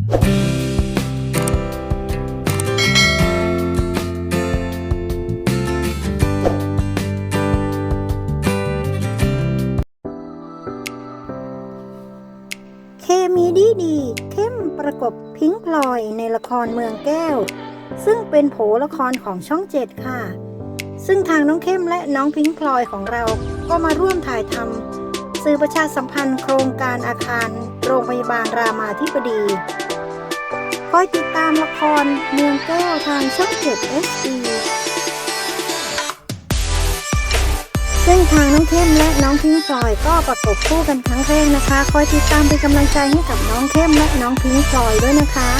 เคมีดีดีเข้มประกบพิงพลอยในละครเมืองแก้ว ซึ่งเป็นโผละครของช่องเจ็ดค่ะ ซึ่งทางน้องเข้มและน้องพิงพลอยของเราก็มาร่วมถ่ายทำสื่อประชาสัมพันธ์โครงการอาคาร โรงพยาบาลรามาธิบดี คอยติดตามละครเมืองแก้วทางช่องเจ็ด SD ซึ่งทางน้องเข้มและน้องพิงพลอยก็ประกบคู่กันครั้งแรกนะคะ คอยติดตามเป็นกำลังใจให้กับน้องเข้มและน้องพิงพลอยด้วยนะคะ